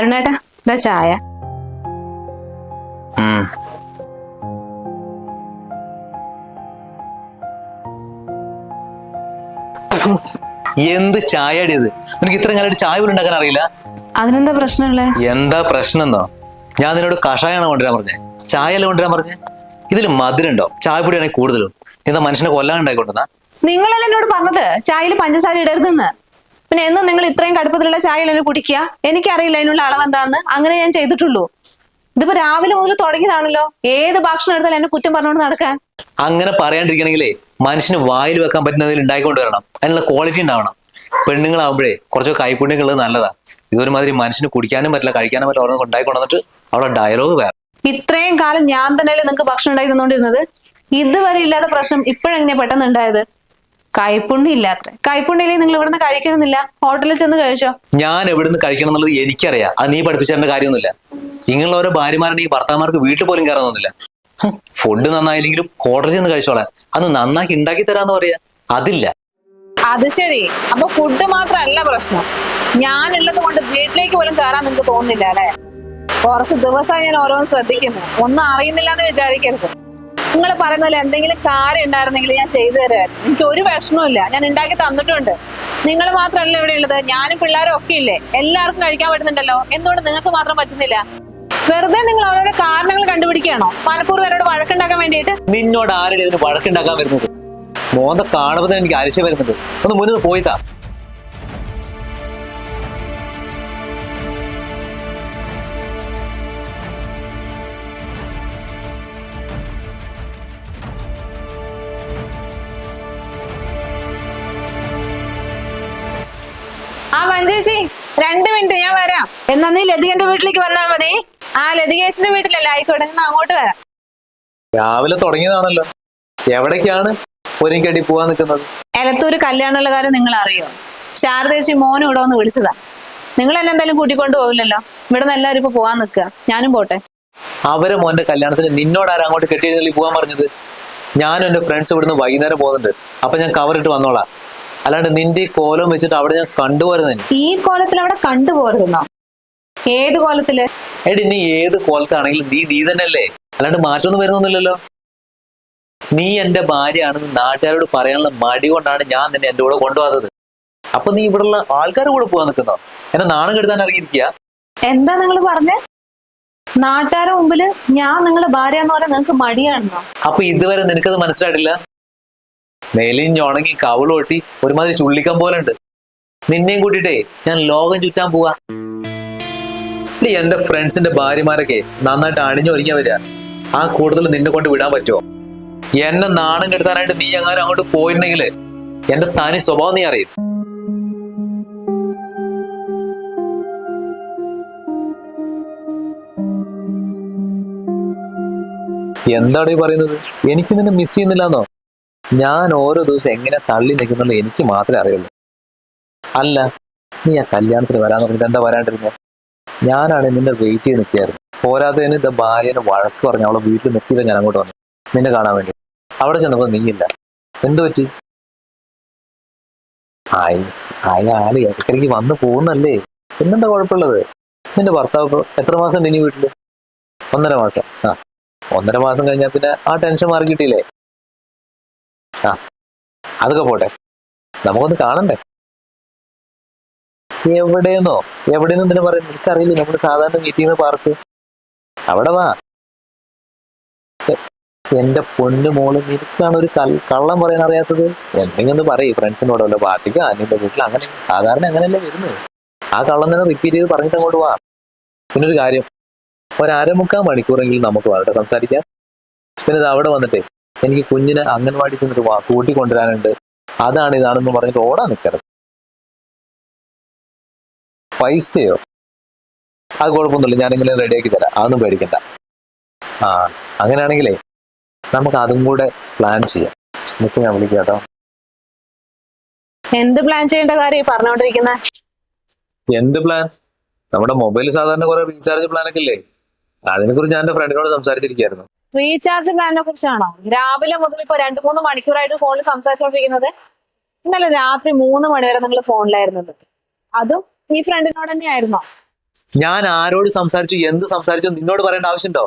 അരുണേട്ടാ ഇതാ ചായ. എന്ത് ചായ നിനക്ക് ഇത്രയും കാലമായിട്ട് ചായ പോലും ഉണ്ടാക്കാൻ അറിയില്ല? അതിനെന്താ പ്രശ്നമുള്ളേ? എന്താ പ്രശ്നം എന്നോ ഞാൻ നിന്നോട് കഷായാണ് കൊണ്ടുവരാൻ പറഞ്ഞേ. ചായ അല്ല കൊണ്ടുവരാൻ പറഞ്ഞേ? ഇതിൽ മധുരം ഉണ്ടോ ചായപ്പൊടിയാണെങ്കിൽ കൂടുതലും. എന്താ മനുഷ്യനെ കൊല്ലാൻ ഉണ്ടായിക്കൊണ്ടെന്നാ നിങ്ങളല്ല എന്നോട് പറഞ്ഞത്? ചായയിൽ പഞ്ചസാര ഇടരുതെന്ന്. പിന്നെ എന്നും നിങ്ങൾ ഇത്രയും കടുപ്പത്തിലുള്ള ചായ എന്നെ കുടിക്കുക? എനിക്കറിയില്ല അതിനുള്ള അളവ് എന്താന്ന് അങ്ങനെ ഞാൻ ചെയ്തിട്ടുള്ളൂ. ഇതിപ്പോ രാവിലെ മുതൽ തുടങ്ങിയതാണല്ലോ. ഏത് ഭക്ഷണം എടുത്താലും എന്നെ കുറ്റം പറഞ്ഞുകൊണ്ട് നടക്കാൻ? അങ്ങനെ പറയാണ്ടിരിക്കണമെങ്കിലേ മനുഷ്യന് വായിൽ വെക്കാൻ പറ്റുന്നതിൽ ഉണ്ടായിക്കൊണ്ട് വരണം. അതിനുള്ള ക്വാളിറ്റി ഉണ്ടാവണം. പെണ്ണുങ്ങളാവുമ്പോഴേ കുറച്ച് കൈപ്പുണ്യങ്ങൾ നല്ലതാ. ഇതൊരുമാതിരി മനുഷ്യന് കുടിക്കാനും പറ്റില്ല കഴിക്കാനും പറ്റില്ല ഓരോന്ന് ഉണ്ടായിക്കൊണ്ടിട്ട് അവിടെ ഡയലോഗ് വേറെ. ഇത്രയും കാലം ഞാൻ തന്നെയല്ലേ നിങ്ങൾക്ക് ഭക്ഷണം ഉണ്ടായി തന്നോണ്ടിരുന്നത് ഇതുവരെ ഇല്ലാത്ത പ്രശ്നം ഇപ്പോഴെങ്ങനെയാ പെട്ടെന്ന് ഉണ്ടായത്? കൈപ്പുണ്യം ഇല്ലാത്ര കൈപ്പുണ്യം നിങ്ങൾ ഇവിടുന്ന് കഴിക്കണമെന്നില്ല. ഹോട്ടലിൽ ചെന്ന് കഴിച്ചോ? ഞാൻ എവിടുന്ന് കഴിക്കണം എന്നുള്ളത് എനിക്കറിയാം. അത് നീ പഠിപ്പിച്ചതിന്റെ കാര്യമൊന്നുമില്ല. ഇങ്ങനെയുള്ള ഓരോ ഭാര്യമാരുടെ ഈ ഭർത്താമാർക്ക് വീട്ടിൽ പോലും കയറുന്നില്ല ഫുഡ് നന്നായില്ലെങ്കിലും ഹോട്ടലിൽ ചെന്ന് കഴിച്ചോളാൻ അത് നന്നാക്കി ഉണ്ടാക്കി തരാന്ന് പറയാ. അതില്ല. അത് ശരി. അപ്പൊ ഫുഡ് മാത്രല്ല പ്രശ്നം. ഞാനുള്ളത് കൊണ്ട് വീട്ടിലേക്ക് പോലും കയറാൻ നിങ്ങൾക്ക് തോന്നുന്നില്ല അല്ലെ? കുറച്ച് ദിവസമായി ഞാൻ ഓരോന്ന് ശ്രദ്ധിക്കുന്നു. ഒന്നും അറിയുന്നില്ല എന്ന് വിചാരിക്കരുത്. നിങ്ങൾ പറയുന്ന പോലെ എന്തെങ്കിലും കാര്യം ഉണ്ടായിരുന്നെങ്കിൽ ഞാൻ ചെയ്തു തരുമായിരുന്നു എനിക്ക് ഒരു വിഷമവും ഞാൻ ഉണ്ടാക്കി തന്നിട്ടുണ്ട്. നിങ്ങൾ മാത്രമല്ല ഇവിടെ ഉള്ളത്. ഞാനും പിള്ളേരും ഒക്കെ ഇല്ലേ? എല്ലാവർക്കും കഴിക്കാൻ പറ്റുന്നുണ്ടല്ലോ? എന്തുകൊണ്ട് നിങ്ങൾക്ക് മാത്രം പറ്റുന്നില്ല? വെറുതെ നിങ്ങൾ ഓരോരോ കാരണങ്ങൾ കണ്ടുപിടിക്കുകയാണോ? മനഃപൂർവം എന്നോട് വഴക്കുണ്ടാക്കാൻ വേണ്ടിയിട്ട്? നിന്നോട് ആരുടെ ഇതിന് വഴക്കുണ്ടാക്കാൻ വരുന്നത്? മോന്ത കാണുമ്പോൾ എനിക്ക് അരിശം വരുന്നുണ്ട്. ഒന്ന് മുന്നിൽ പോയിട്ടാ ആ മഞ്ചേച്ചി രണ്ട് മിനിറ്റ് ഞാൻ വരാം. എന്നാ നീ ലതികന്റെ വീട്ടിലേക്ക് വന്നാൽ മതി. ആ ലതികേച്ചിന്റെ വീട്ടിലല്ല ആയിക്കോട്ടെ ഞാൻ അങ്ങോട്ട് വരാം. രാവിലെ തുടങ്ങിയതാണല്ലോ. എവിടേക്കാണ് പൊരിക്കടി പോവാൻ നിൽക്കുന്നത്? എലത്തൂര് കല്യാണമുള്ള കാര്യം നിങ്ങൾ അറിയോ ശാരദേച്ചി മോനും ഇവിടെ ഒന്ന് വിളിച്ചതാ. നിങ്ങൾ എന്നെ എന്തായാലും കൂട്ടിക്കൊണ്ട് പോകില്ലല്ലോ ഇവിടെ നിന്ന് എല്ലാവരും ഇപ്പൊ പോവാൻ നിൽക്കുക. ഞാനും പോട്ടെ. അവരെ മോന്റെ കല്യാണത്തിന് നിന്നോട് ആരാ അങ്ങോട്ട് കെട്ടിയെഴുന്നള്ളി പോവാൻ പറഞ്ഞത്? ഞാനും എന്റെ ഫ്രണ്ട്സ് ഇവിടുന്ന് വൈകുന്നേരം പോകുന്നുണ്ട്. അപ്പൊ ഞാൻ കവറിട്ട് വന്നോളാം. അല്ലാണ്ട് നിന്റെ ഈ കോലം വെച്ചിട്ട് അവിടെ ഞാൻ കണ്ടുപോരുന്ന. ഈ കോലത്തിൽ അവിടെ കണ്ടുപോരുന്നോ? ഏത് കോലത്തിൽ? എടി നീ ഏത് കോലത്താണെങ്കിലും നീ നീ തന്നെയല്ലേ. അല്ലാണ്ട് മാറ്റമൊന്നും വരുന്നൊന്നുമില്ലല്ലോ. നീ എന്റെ ഭാര്യയാണെന്ന് നാട്ടുകാരോട് പറയാനുള്ള മടി കൊണ്ടാണ് ഞാൻ നിന്നെ എന്റെ കൂടെ കൊണ്ടുപോകുന്നത് അപ്പൊ നീ ഇവിടെയുള്ള ആൾക്കാരുടെ കൂടെ പോകാൻ നിൽക്കുന്നോ? എന്നെ നാണം കെടുത്താൻ ഇറങ്ങിയിരിക്കുക എന്താ നിങ്ങൾ പറഞ്ഞേ? നാട്ടുകാരുടെ മുമ്പിൽ ഞാൻ നിങ്ങളുടെ ഭാര്യ എന്ന് പറഞ്ഞാൽ നിങ്ങൾക്ക് മടിയാണെന്നോ? അപ്പൊ ഇതുവരെ നിനക്കത് മനസ്സിലായിട്ടില്ല? മെലിഞ്ഞുണങ്ങി കവിളൊട്ടി ഒരുമാതിരി ചുള്ളിക്കാൻ പോലെ ഉണ്ട് നിന്നെയും കൂട്ടിട്ടേ ഞാൻ ലോകം ചുറ്റാൻ പോവാ. എന്റെ ഫ്രണ്ട്സിന്റെ ഭാര്യമാരൊക്കെ നന്നായിട്ട് അണിഞ്ഞൊരുങ്ങിയ വരിക. ആ കൂടുതൽ നിന്നെ കൊണ്ട് വിടാൻ പറ്റുമോ എന്നെ നാണം കെടുത്താനായിട്ട് നീ എങ്ങാനും അങ്ങോട്ട് പോയിട്ടുണ്ടെങ്കിൽ എന്റെ തനി സ്വഭാവം നീ അറിയും. എന്താണ് പറയുന്നത്? എനിക്ക് നിന്നെ മിസ് ചെയ്യുന്നില്ലെന്നോ? ഞാൻ ഓരോ ദിവസം എങ്ങനെ തള്ളി നിൽക്കുന്നെന്ന് എനിക്ക് മാത്രമേ അറിയുള്ളൂ. അല്ല നീ ആ കല്യാണത്തിന് വരാൻ പറഞ്ഞിട്ട് എന്താ വരാണ്ടിരുന്നത് ഞാനാണ് നിന്നെ വെയിറ്റ് ചെയ്ത് നിൽക്കുകയായിരുന്നു. പോരാത്തതിന് ഇത് ഭാര്യനെ വഴക്ക് പറഞ്ഞു അവളെ വീട്ടിൽ നിർത്തിയില്ല ഞാൻ അങ്ങോട്ട് വന്നു നിന്നെ കാണാൻ വേണ്ടി. അവിടെ ചെന്നപ്പോൾ നീയില്ല. എന്തു പറ്റി? അയ- അയാൾ ഇടയ്ക്കിടയ്ക്ക് വന്ന് പോകുന്നല്ലേ? പിന്നെന്താ കുഴപ്പമുള്ളത്? നിന്റെ ഭർത്താവ് എത്ര മാസം ഉണ്ട് ഇനി വീട്ടിൽ? ഒന്നര മാസം. ആ ഒന്നര മാസം കഴിഞ്ഞാൽ പിന്നെ ആ ടെൻഷൻ മാറി കിട്ടിയില്ലേ? ആ അതൊക്കെ പോട്ടെ. നമുക്കൊന്ന് കാണണ്ടേ? എവിടെയെന്നോ എവിടെയെന്ന് എന്തിനാ പറയുന്നത് എനിക്കറിയില്ല. നമ്മൾ സാധാരണ മീറ്റിംഗ് പാർക്ക് അവിടെ വാ. എന്റെ പൊന്നു മോൾ നിനക്കാണ് ഒരു കള്ളം പറയാൻ അറിയാത്തത്? എന്തെങ്കിലും ഒന്ന് പറയും. ഫ്രണ്ട്സിനോടല്ലോ പാർട്ടിക്ക് അനിയന്റെ വീട്ടിൽ അങ്ങനെ സാധാരണ അങ്ങനെയല്ലേ വരുന്നത്. ആ കള്ളം തന്നെ റിപ്പീറ്റ് ചെയ്ത് പറഞ്ഞിട്ട് അങ്ങോട്ട് വാ. പിന്നെ ഒരു കാര്യം. ഒരു അരമുക്കാൽ മണിക്കൂറെങ്കിലും നമുക്ക് വളരെ സംസാരിക്കാം. പിന്നെ ഇത് അവിടെ വന്നിട്ടേ. എനിക്ക് കുഞ്ഞിന് അംഗൻവാടി ചെന്നിട്ട് വാ കൂട്ടിക്കൊണ്ടുവരാനുണ്ട്. അതാണ് ഇതാണെന്ന് പറഞ്ഞിട്ട് ഓടാൻ നിൽക്കരുത് പൈസയോ? അത് കുഴപ്പമൊന്നുമില്ല. ഞാനിങ്ങനെ റെഡിയാക്കി തരാം. അതൊന്നും പേടിക്കണ്ട. ആ അങ്ങനെയാണെങ്കിലേ നമുക്ക് അതും കൂടെ പ്ലാൻ ചെയ്യാം. നിക്ക് ഞാൻ വിളിക്കാം കേട്ടോ. എന്ത് പ്ലാൻ ചെയ്യേണ്ട കാര്യം പറഞ്ഞോണ്ടിരിക്കുന്ന? എന്ത് പ്ലാൻ നമ്മുടെ മൊബൈൽ സാധാരണ കുറെ റീചാർജ് പ്ലാൻ ഒക്കെ ഇല്ലേ? അതിനെ കുറിച്ച് ഞാൻ എന്റെ ഫ്രണ്ടിനോട് സംസാരിച്ചിരിക്കുകയായിരുന്നു. റീചാർജ് പ്ലാനിനെ കുറിച്ചാണോ? രാവിലെ മുതൽ ഇപ്പൊ രണ്ടു മൂന്ന് മണിക്കൂറായിട്ട് ഫോണിൽ സംസാരിച്ചുകൊണ്ടിരിക്കുന്നത് ഇന്നലെ രാത്രി മൂന്ന് മണി വരെ നിങ്ങൾ ഫോണിലായിരുന്നത്. അതും ഈ ഫ്രണ്ടിനോട് തന്നെയായിരുന്നോ? ഞാൻ ആരോട് സംസാരിച്ചു എന്ത് സംസാരിച്ചു നിന്നോട് പറയേണ്ട ആവശ്യമുണ്ടോ?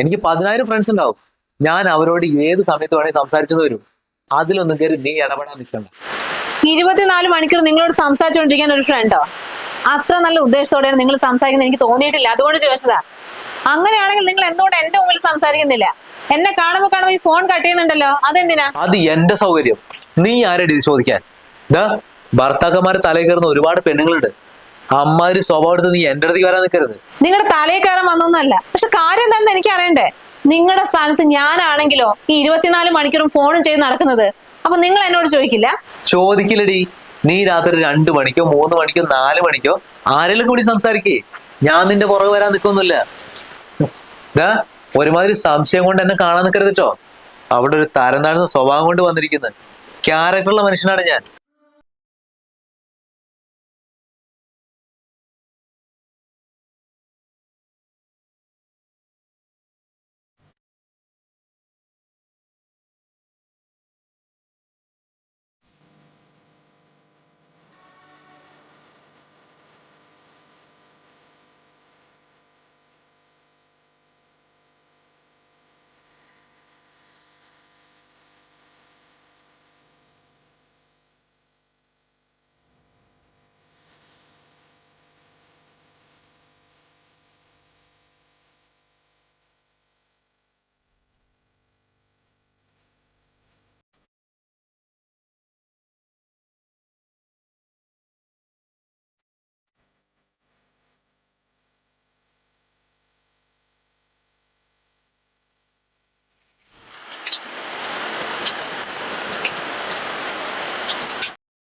എനിക്ക് പതിനായിരം ഫ്രണ്ട്സ് ഉണ്ടാവും. ഞാൻ അവരോട് ഏത് സമയത്ത് വേണമെങ്കിൽ സംസാരിച്ചെന്ന് വരും. അതിലൊന്നും കയറി നീ ഇടപെടാൻ നിൽക്കണം ഇരുപത്തിനാല് മണിക്കൂർ നിങ്ങളോട് സംസാരിച്ചുകൊണ്ടിരിക്കാൻ ഒരു ഫ്രണ്ടോ അത്ര നല്ല ഉദ്ദേശത്തോടെയാണ് നിങ്ങൾ സംസാരിക്കുന്നത്. എനിക്ക് തോന്നിയിട്ടില്ല. അതുകൊണ്ട് ചോദിച്ചതാ. അങ്ങനെയാണെങ്കിൽ നിങ്ങൾ എന്തുകൊണ്ട് എന്റെ മുമ്പിൽ സംസാരിക്കുന്നില്ല. എന്നെ കാണുമ്പോ കാണുമ്പോ ഈ ഫോൺ കട്ട് ചെയ്യുന്നുണ്ടല്ലോ അതെന്തിനാ? അത് എന്റെ സൗകര്യം. നീ ആരടി ചോദിക്കാൻ? ഇതാ ഭർത്താക്കന്മാരെ തലയിൽ കയറുന്ന ഒരുപാട് പെണ്ണുങ്ങളുണ്ട്. അമ്മാതിരി സ്വഭാവം എടുത്ത് നീ എന്റെ അടുത്തേക്ക് വരാൻ നിൽക്കരുത്. നിങ്ങളുടെ തലയിൽ കയറാൻ വന്നൊന്നല്ല. പക്ഷെ കാര്യം എന്താണെന്ന് എനിക്ക് അറിയണ്ടേ? നിങ്ങളുടെ സ്ഥാനത്ത് ഞാനാണെങ്കിലോ ഈ ഇരുപത്തിനാല് മണിക്കൂറും ഫോണും ചെയ്ത് നടക്കുന്നത്? അപ്പൊ നിങ്ങൾ എന്നോട് ചോദിക്കില്ല? ചോദിക്കില്ലടി. നീ രാത്രി രണ്ടു മണിക്കോ മൂന്ന് മണിക്കോ നാല് മണിക്കോ ആരെങ്കിലും കൂടി സംസാരിക്കേ. ഞാൻ നിന്റെ പുറകെ വരാൻ നിൽക്കൊന്നുമില്ല. ഇതാ ഒരുമാതിരി സംശയം കൊണ്ട് എന്നെ കാണാൻ നിൽക്കരുത് കേട്ടോ അവിടെ ഒരു തരം താഴ്ന്ന സ്വഭാവം കൊണ്ട് വന്നിരിക്കുന്നത് ക്യാരക്ടറുള്ള മനുഷ്യനാണ് ഞാൻ.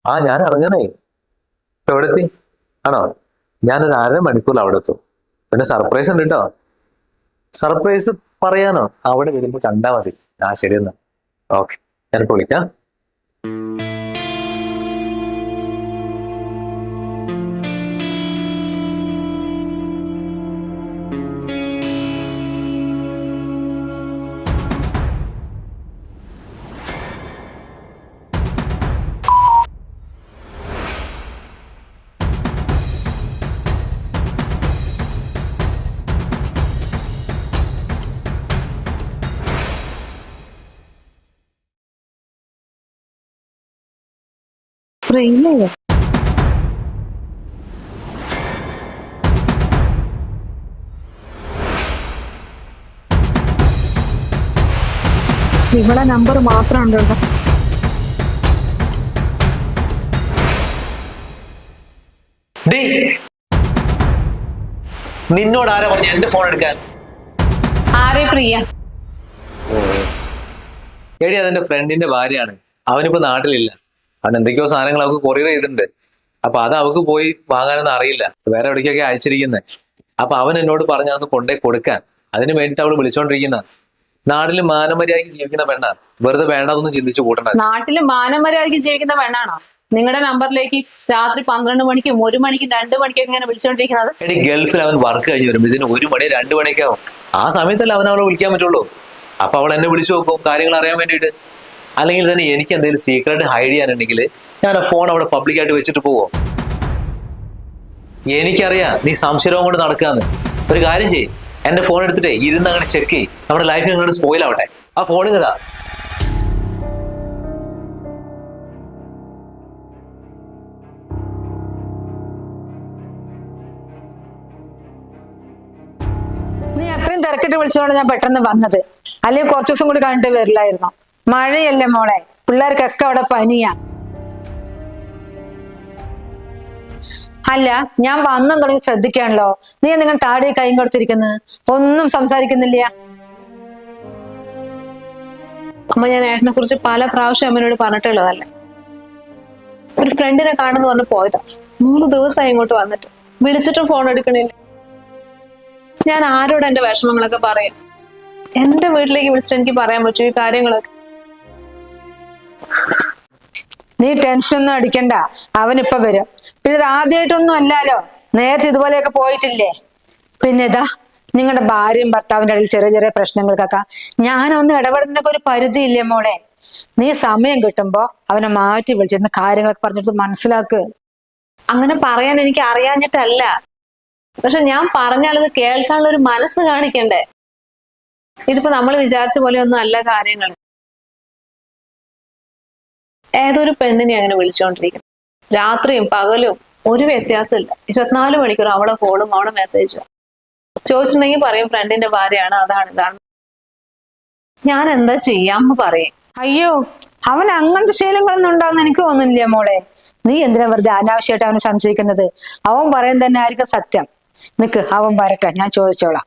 ആ ഞാൻ ഇറങ്ങണേ ഇപ്പൊ എവിടെത്തി? ആണോ? ഞാനൊരു അര മണിക്കൂർ അവിടെ എത്തും പിന്നെ സർപ്രൈസ് ഉണ്ട് കേട്ടോ സർപ്രൈസ് പറയാനോ? അവിടെ വരുമ്പോ കണ്ടാ മതി. ആ ശരി എന്നാ. ഓക്കെ ഞാനിപ്പോ വിളിക്കാം. ഇവിടെ നമ്പർ മാത്രം ഉണ്ടല്ലോ നിന്നോട് ആരാ പറഞ്ഞ? എന്റെ ഫോൺ എടുക്കാൻ. ആരെ പ്രിയ? എടി അതെന്റെ ഫ്രണ്ടിന്റെ ഭാര്യയാണ്. അവനിപ്പോ നാട്ടിലില്ല. അവൻ എന്തൊക്കെയോ സാധനങ്ങൾ അവൾക്ക് കൊറിയർ ചെയ്തിട്ടുണ്ട്. അപ്പൊ അത് അവൾക്ക് പോയി വാങ്ങാനൊന്നും അറിയില്ല. വേറെ എവിടേക്കൊക്കെ അയച്ചിരിക്കുന്നത് അപ്പൊ അവൻ എന്നോട് പറഞ്ഞ അതൊന്ന് കൊണ്ടേ കൊടുക്കാൻ. അതിന് വേണ്ടിട്ട് അവൾ വിളിച്ചോണ്ടിരിക്കുന്ന. നാട്ടിൽ മാനമര്യാദയ്ക്ക് ജീവിക്കുന്ന പെണ്ണ. വെറുതെ വേണ്ടതൊന്നും ചിന്തിച്ചു കൂട്ടണ്ട. നാട്ടിൽ മാനമര്യാദയ്ക്ക് ജീവിക്കുന്ന പെണ്ണാണോ? നിങ്ങളുടെ നമ്പറിലേക്ക് രാത്രി പന്ത്രണ്ട് മണിക്കും ഒരു മണിക്കും രണ്ട് മണിക്കും ഇങ്ങനെ വിളിച്ചോണ്ടിരിക്കുന്നത്. എടി ഗൾഫിൽ അവൻ വർക്ക് കഴിഞ്ഞ് വരും ഇതിന് ഒരു മണി രണ്ടു മണിയൊക്കെ ആവും. ആ സമയത്തല്ല അവൻ അവളെ വിളിക്കാൻ പറ്റുള്ളൂ. അപ്പൊ അവൾ എന്നെ വിളിച്ചു നോക്കും കാര്യങ്ങൾ അറിയാൻ വേണ്ടിയിട്ട്. അല്ലെങ്കിൽ തന്നെ എനിക്ക് എന്തെങ്കിലും സീക്രട്ട് ഹൈഡ് ചെയ്യാനുണ്ടെങ്കിൽ ഞാൻ ആ ഫോൺ അവിടെ പബ്ലിക്കായിട്ട് വെച്ചിട്ട് പോവോ? എനിക്കറിയാം നീ സംശയവും കൊണ്ട് നടക്കാന്ന്. ഒരു കാര്യം ചെയ് എന്റെ ഫോൺ എടുത്തിട്ടേ ഇരുന്ന് അങ്ങനെ ചെക്ക് ചെയ് നമ്മുടെ ലൈഫ് നിങ്ങളുടെ സ്പോയിൽ ആവട്ടെ. ആ ഫോണിൽ ഇതാ. നീ അത്രയും തിരക്കിട്ട് വിളിച്ചതുകൊണ്ട് ഞാൻ പെട്ടെന്ന് വന്നത്. അല്ലെങ്കിൽ കുറച്ചു ദിവസം കൂടി കണ്ടിട്ട് വരില്ലായിരുന്നു? മഴയല്ലേ മോളെ? പിള്ളേർക്കൊക്കെ അവിടെ പനിയാ. അല്ല ഞാൻ വന്നു തുടങ്ങി ശ്രദ്ധിക്കാണല്ലോ. നീ നിങ്ങൾ താടി കൈയും കൊടുത്തിരിക്കുന്നത് ഒന്നും സംസാരിക്കുന്നില്ല. അമ്മ ഞാൻ ഏട്ടനെ കുറിച്ച് പല പ്രാവശ്യം അമ്മനോട് പറഞ്ഞിട്ടുള്ളതല്ലേ. ഒരു ഫ്രണ്ടിനെ കാണുന്നു പറഞ്ഞ് പോയതാ. മൂന്ന് ദിവസമായി ഇങ്ങോട്ട് വന്നിട്ട്. വിളിച്ചിട്ടും ഫോൺ എടുക്കണില്ല. ഞാൻ ആരോട് എന്റെ വിഷമങ്ങളൊക്കെ പറയും? എന്റെ വീട്ടിലേക്ക് വിളിച്ചിട്ട് എനിക്ക് പറയാൻ പറ്റും ഈ കാര്യങ്ങളൊക്കെ? നീ ടെൻഷൻ ഒന്നും അടിക്കണ്ട. അവനിപ്പൊ വരും. പിന്നെ ഇത് ആദ്യമായിട്ടൊന്നും അല്ലല്ലോ നേരത്തെ ഇതുപോലെയൊക്കെ പോയിട്ടില്ലേ? പിന്നെ ഇതാ നിങ്ങളുടെ ഭാര്യയും ഭർത്താവിന്റെ ഇടയിൽ ചെറിയ ചെറിയ പ്രശ്നങ്ങൾക്കൊക്കെ. ഞാനൊന്ന് ഇടപെടുന്നതിനൊക്കെ ഒരു പരിധി ഇല്ലേ മോളെ? നീ സമയം കിട്ടുമ്പോ അവനെ മാറ്റി വിളിച്ചിരുന്ന കാര്യങ്ങളൊക്കെ പറഞ്ഞിട്ട് മനസ്സിലാക്ക്. അങ്ങനെ പറയാൻ എനിക്ക് അറിയാഞ്ഞിട്ടല്ല. പക്ഷെ ഞാൻ പറഞ്ഞാലത് കേൾക്കാനുള്ള ഒരു മനസ്സ് കാണിക്കണ്ടേ? ഇതിപ്പോ നമ്മൾ വിചാരിച്ച പോലെ ഒന്നും അല്ല കാര്യങ്ങൾ. ഏതൊരു പെണ്ണിനെ അങ്ങനെ വിളിച്ചോണ്ടിരിക്കുന്നു. രാത്രിയും പകലും ഒരു വ്യത്യാസമില്ല. ഇരുപത്തിനാല് മണിക്കൂർ അവളെ കോളും അവളെ മെസ്സേജും ചോദിച്ചിട്ടുണ്ടെങ്കിൽ പറയും ഫ്രണ്ടിന്റെ ഭാര്യയാണ് അതാണ് ഇതാണ്. ഞാൻ എന്താ ചെയ്യാന്ന് പറയും. അയ്യോ അവൻ അങ്ങനത്തെ ശീലങ്ങളൊന്നും ഉണ്ടാകുന്ന എനിക്ക് തോന്നുന്നില്ല മോളെ. നീ എന്തിനാ വെറുതെ അനാവശ്യമായിട്ട് അവനെ സംശയിക്കുന്നത്? അവൻ പറയുന്നത് തന്നെ ആയിരിക്കും സത്യം. നിക്ക് അവൻ വരട്ടെ ഞാൻ ചോദിച്ചോളാം.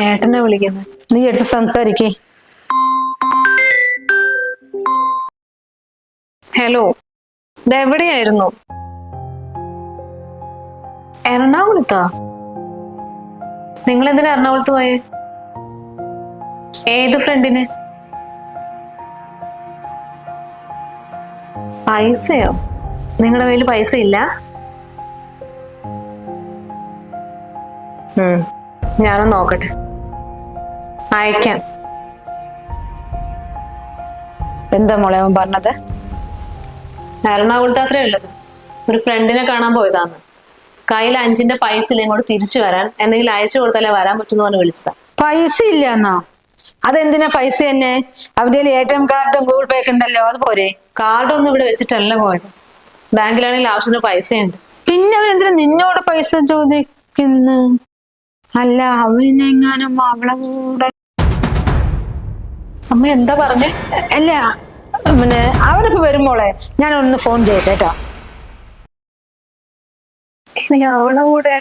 ഏട്ടനെ വിളിക്കുന്നു. നീ എടുത്ത് സംസാരിക്കേ. ഹലോ ഇതെവിടെയായിരുന്നു എറണാകുളത്താ? നിങ്ങൾ എന്തിനാ എറണാകുളത്ത് പോയേ? ഏത് ഫ്രണ്ടിന്? പൈസയോ? നിങ്ങളുടെ കയ്യിൽ പൈസ ഇല്ല? ഞാനൊന്ന് നോക്കട്ടെ. അയക്കാം. എന്താ മോളെ അവൻ പറഞ്ഞത്? എറണാകുളത്ത് അത്രേ ഉള്ളത്. ഒരു ഫ്രണ്ടിനെ കാണാൻ പോയതാന്ന്. കയ്യിൽ അഞ്ചിന്റെ പൈസ ഇല്ല ഇങ്ങോട്ട് തിരിച്ചു വരാൻ? എന്തെങ്കിലും അയച്ചു കൊടുത്താലേ വരാൻ പറ്റുന്ന പറഞ്ഞ് വിളിച്ചതാ. പൈസ ഇല്ല എന്നാ അതെന്തിനാ പൈസ തന്നെ? അവന്റെ എ ടി എം കാർഡും ഗൂഗിൾ പേ ഒക്കെ ഉണ്ടല്ലോ അത് പോരെ? കാർഡൊന്നും ഇവിടെ വെച്ചിട്ടല്ല പോയത്. ബാങ്കിലാണെങ്കിൽ ആവശ്യത്തിന് പൈസയുണ്ട്. പിന്നെ അവൻ എന്തിനാ നിന്നോട് പൈസ ചോദിക്കുന്നു? അല്ല അവനെങ്ങാനും അവളെ കൂടെ അമ്മ എന്താ പറഞ്ഞേ? അല്ല പിന്നെ അവരൊക്കെ വരുമ്പോളെ ഞാൻ ഒന്ന് ഫോൺ ചെയ്യട്ടെ കേട്ടോ ഇനി അവളെ കൂടെ